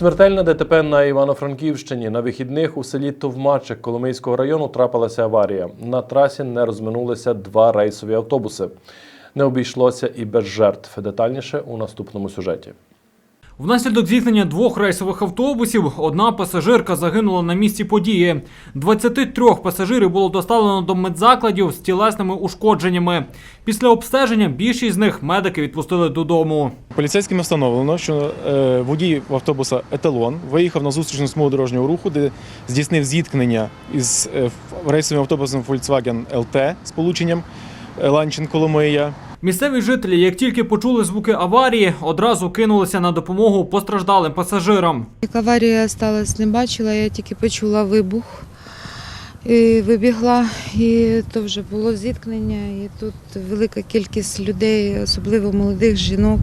Смертельна ДТП на Івано-Франківщині. На вихідних у селі Товмачик Коломийського району трапилася аварія. На трасі не розминулися два рейсові автобуси. Не обійшлося і без жертв. Детальніше у наступному сюжеті. Внаслідок зіткнення двох рейсових автобусів одна пасажирка загинула на місці події. 23 пасажирів було доставлено до медзакладів з тілесними ушкодженнями. Після обстеження більшість з них медики відпустили додому. Поліцейськими встановлено, що е, водій автобуса Еталон виїхав на зустрічну смугу дорожнього руху, де здійснив зіткнення із е, рейсовим автобусом Volkswagen LT з полученням е, Ланчин Коломия. Місцеві жителі, як тільки почули звуки аварії, одразу кинулися на допомогу постраждалим пасажирам. Як аварія сталася, не бачила, я тільки почула вибух. І вибігла, і то вже було зіткнення, і тут велика кількість людей, особливо молодих жінок.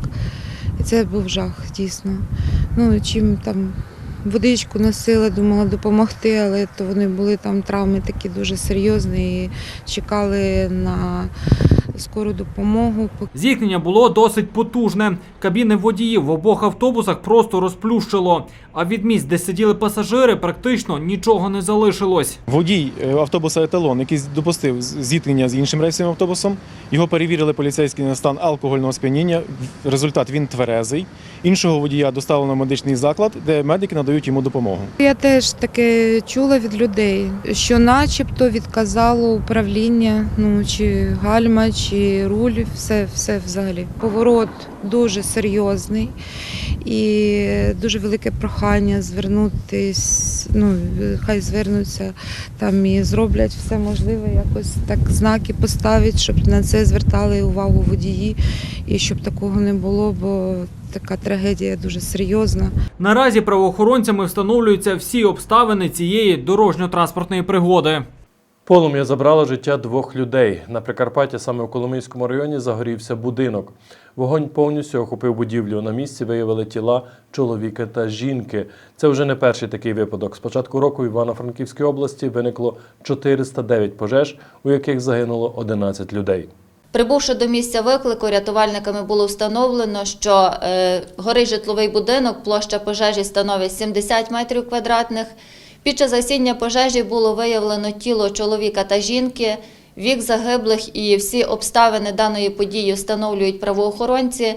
І це був жах, дійсно. Ну, чим там водичку носила, думала допомогти, але то вони були там травми такі дуже серйозні і чекали на скору допомогу. Зіткнення було досить потужне. Кабіни водіїв в обох автобусах просто розплющило. А від місць, де сиділи пасажири, практично нічого не залишилось. Водій е, автобуса Еталон, який допустив зіткнення з іншим рейсовим автобусом, його перевірили поліцейські на стан алкогольного сп'яніння. Результат він тверезий. Іншого водія доставлено в медичний заклад, де медики надають йому допомогу. Я теж таке чула від людей, що начебто відказало управління, ну чи гальма, чи руль, все, все взагалі. Поворот дуже серйозний і дуже велике прохання звернутись. Ну хай звернуться там і зроблять все можливе, якось так знаки поставить, щоб на це звертали увагу водії і щоб такого не було, бо така трагедія дуже серйозна. Наразі правоохоронцями встановлюються всі обставини цієї дорожньо-транспортної пригоди. Полум'я забрало життя двох людей. На Прикарпатті, саме у Коломийському районі, загорівся будинок. Вогонь повністю охопив будівлю. На місці виявили тіла чоловіка та жінки. Це вже не перший такий випадок. З початку року в Івано-Франківській області виникло 409 пожеж, у яких загинуло 11 людей. Прибувши до місця виклику, рятувальниками було встановлено, що е, горить житловий будинок, площа пожежі становить 70 метрів квадратних. Під час засіння пожежі було виявлено тіло чоловіка та жінки, вік загиблих і всі обставини даної події встановлюють правоохоронці.